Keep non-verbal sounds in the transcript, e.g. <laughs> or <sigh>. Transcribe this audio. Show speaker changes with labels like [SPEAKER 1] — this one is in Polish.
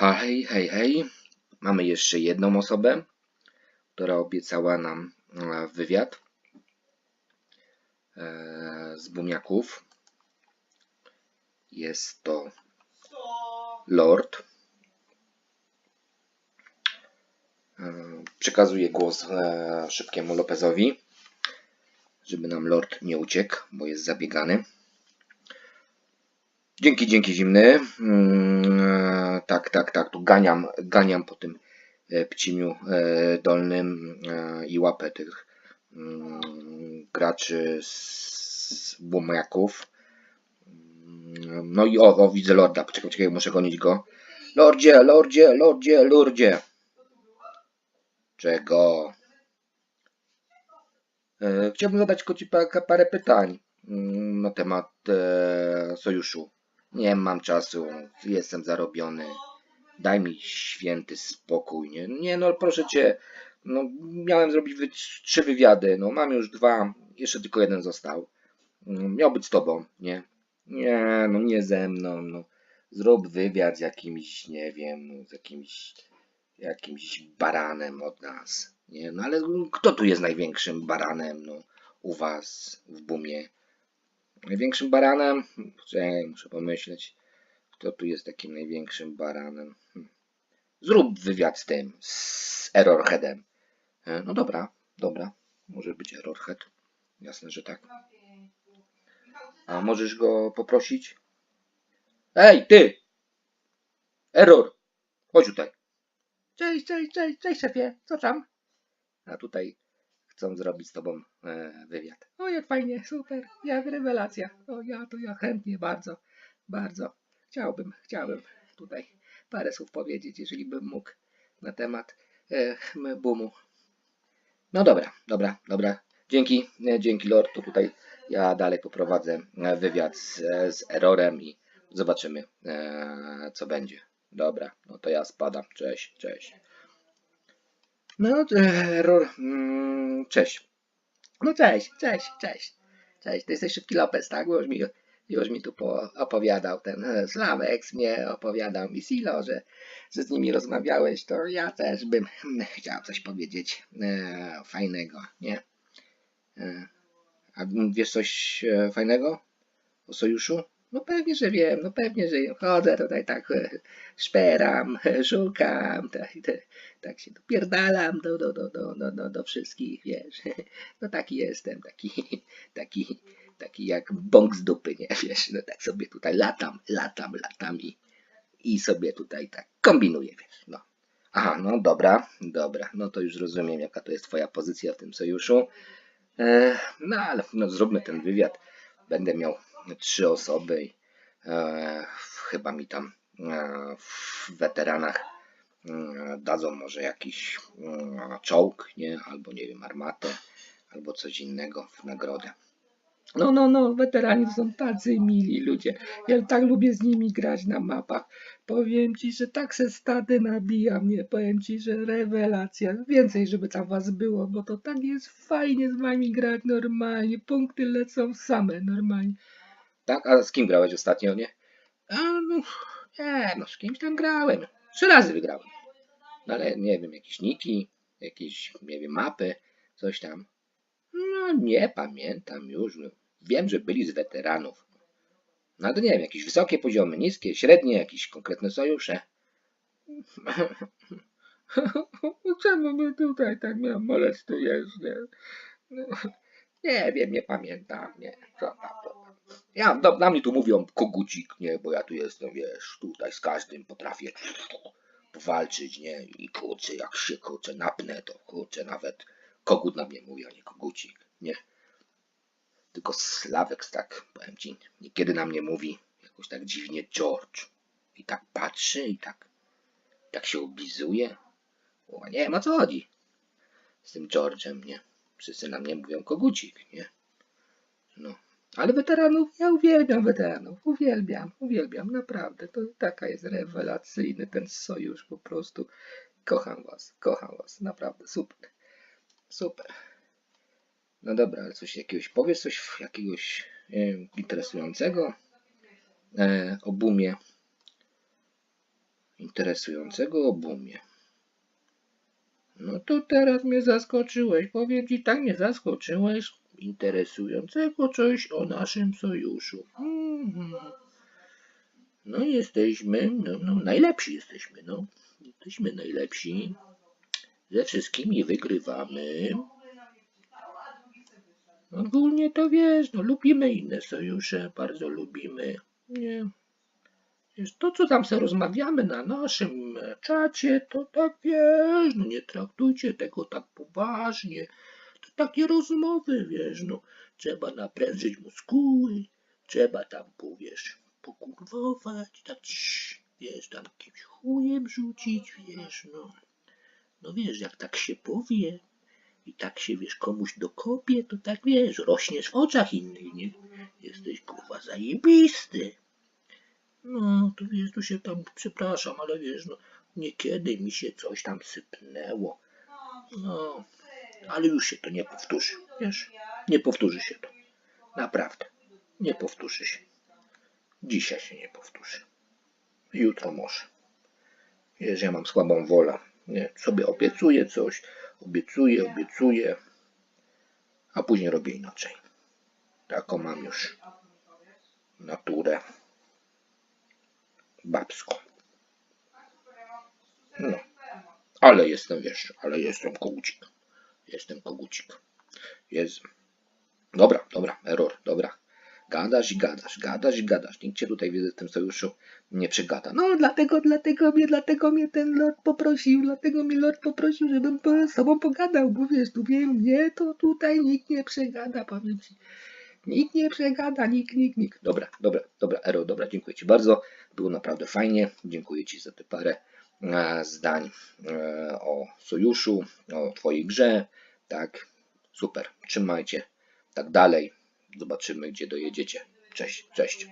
[SPEAKER 1] Hej, hej, hej. Mamy jeszcze jedną osobę, która obiecała nam e, wywiad e, z Bumiaków. Jest to Lord. E, Przekazuję głos szybkiemu Lopezowi, żeby nam Lord nie uciekł, bo jest zabiegany. Dzięki, dzięki zimny. Mm, e, tak, tak, tak. Tu ganiam, ganiam po tym e, pcimiu e, dolnym i łapę tych mm, graczy z, bumiaków. Mm, No i o, o, widzę Lorda. Poczekaj, czekaj, muszę gonić go. Lordzie, Lordzie, Lordzie, Lordzie. Czego? Chciałbym zadać pa- parę pytań na temat sojuszu. Nie mam czasu, jestem zarobiony. Daj mi święty spokój, nie? Nie, no proszę cię, no miałem zrobić wy trzy wywiady, no mam już dwa, jeszcze tylko jeden został. Mm, Miał być z tobą, nie? Nie, no nie ze mną, no. Zrób wywiad z jakimś, nie wiem, z jakimś, jakimś baranem od nas, nie? No ale kto tu jest największym baranem, no, u was w Bumie? Największym baranem? Czekaj, muszę pomyśleć. Kto tu jest takim największym baranem? Hm. Zrób wywiad z tym, z Errorheadem. E, No dobra, dobra. Może być Errorhead. Jasne, że tak. A możesz go poprosić? Ej, ty! Error! Chodź tutaj. Cześć, cześć, cześć, cześć szefie. Co tam? A tutaj chcą zrobić z tobą e, wywiad. O, jak fajnie, super, jak rewelacja. O, ja to ja chętnie, bardzo, bardzo. Chciałbym, chciałbym tutaj parę słów powiedzieć, jeżeli bym mógł na temat e, boomu. No dobra, dobra, dobra. Dzięki, e, dzięki Lord, to tutaj ja dalej poprowadzę wywiad z, z Errorem i zobaczymy, co będzie. Dobra, no to ja spadam. Cześć, cześć. No, e, Error, mm, cześć. No cześć, cześć, cześć. Cześć, ty jesteś szybki Lopez, tak? Bo już mi, już mi tu po, opowiadał ten e, Slawex, mnie opowiadał mi Silo, że, że z nimi rozmawiałeś, to ja też bym mm, chciał coś powiedzieć e, fajnego, nie? E, a wiesz coś e, fajnego o sojuszu? No pewnie, że wiem, no pewnie, że. Chodzę tutaj tak, e, szperam, e, szukam, tak, tak, tak się dopierdalam do, do, do, do, do, do, do wszystkich, wiesz. <laughs> No taki jestem, taki, <laughs> taki, taki jak bąk z dupy, nie wiesz, no tak sobie tutaj latam, latam, latam i, i sobie tutaj tak kombinuję, wiesz, no. Aha, no dobra, dobra, no to już rozumiem, jaka to jest twoja pozycja w tym sojuszu. E, no ale no, zróbmy ten wywiad. Będę miał trzy osoby i e, chyba mi tam e, w weteranach e, dadzą może jakiś e, czołg, nie? Albo nie wiem, armatę, albo coś innego w nagrodę. No, no, no, weterani są tacy mili ludzie. Ja tak lubię z nimi grać na mapach. Powiem ci, że tak se stady nabija mnie. Powiem ci, że rewelacja. Więcej, żeby tam was było, bo to tak jest fajnie z wami grać normalnie. Punkty lecą same normalnie. Tak? A z kim grałeś ostatnio, nie? A, no, nie, no z kimś tam grałem. Trzy razy wygrałem. No ale nie wiem, jakieś niki, jakieś, nie wiem, mapy, coś tam. No nie pamiętam już. No. Wiem, że byli z weteranów. No ale nie wiem, jakieś wysokie poziomy, niskie, średnie, jakieś konkretne sojusze. <laughs> Czemu my tutaj tak mnie molestujesz, nie? No, nie wiem, nie pamiętam, nie. Co tam, co tam. Ja, na mnie tu mówią kogucik, nie, bo ja tu jestem, wiesz, tutaj z każdym potrafię powalczyć, nie, i kurczę, jak się kurczę napnę, to kurczę, nawet kogut na mnie mówi, a nie kogucik, nie. Tylko Slawek tak, powiem ci, niekiedy na mnie mówi jakoś tak dziwnie George. I tak patrzy i tak, tak się oblizuje. O, nie wiem o co chodzi z tym George'em, nie. Wszyscy na mnie mówią kogucik, nie. No. Ale weteranów, ja uwielbiam weteranów, uwielbiam, uwielbiam, naprawdę. To taka jest rewelacyjny ten sojusz, po prostu. Kocham was, kocham was, naprawdę, super, super. No dobra, ale coś jakiegoś, powiesz coś jakiegoś wiem, interesującego e, o boomie. interesującego o Bumie. No to teraz mnie zaskoczyłeś. Powiem ci, tak mnie zaskoczyłeś. Interesującego coś o naszym sojuszu. Mhm. No jesteśmy, no, no najlepsi jesteśmy, no. Jesteśmy najlepsi. Ze wszystkimi wygrywamy. Ogólnie to wiesz, no lubimy inne sojusze, bardzo lubimy. Nie. Wiesz, to co tam sobie rozmawiamy na naszym czacie, to tak wiesz, no nie traktujcie tego tak poważnie. Takie rozmowy, wiesz, no. Trzeba naprężyć muskuły, trzeba tam, powiesz, pokurwować, tak, wiesz, tam jakimś chujem rzucić, wiesz, no. No wiesz, jak tak się powie i tak się, wiesz, komuś dokopie, to tak, wiesz, rośniesz w oczach innych, nie? Jesteś, kurwa, zajebisty. No, to wiesz, tu się tam, przepraszam, ale wiesz, no, niekiedy mi się coś tam sypnęło. No, ale już się to nie powtórzy, wiesz? Nie powtórzy się to. Naprawdę. Nie powtórzy się. Dzisiaj się nie powtórzy. Jutro może. Wiesz, ja mam słabą wolę. Nie, sobie obiecuję coś, obiecuję, obiecuję, a później robię inaczej. Taką mam już naturę babską. No. Ale jestem, wiesz, ale jestem kogucik. Jestem kogucik. Jest. Dobra, dobra, error, dobra. Gadasz i gadasz, gadasz i gadasz. Nikt cię tutaj w tym sojuszu nie przegada. No dlatego, dlatego mnie, dlatego mnie ten lord poprosił, dlatego mnie lord poprosił, żebym po, z tobą pogadał, bo wiesz, tu wiem, mnie to tutaj nikt nie przegada, powiem ci. Nikt nie przegada, nikt, nikt, nikt. Dobra, dobra, dobra, Ero, dobra, dziękuję Ci bardzo. Było naprawdę fajnie. Dziękuję Ci za te parę zdań e, o sojuszu, o Twojej grze. Tak, super, trzymajcie. Tak dalej. Zobaczymy, gdzie dojedziecie. Cześć, cześć.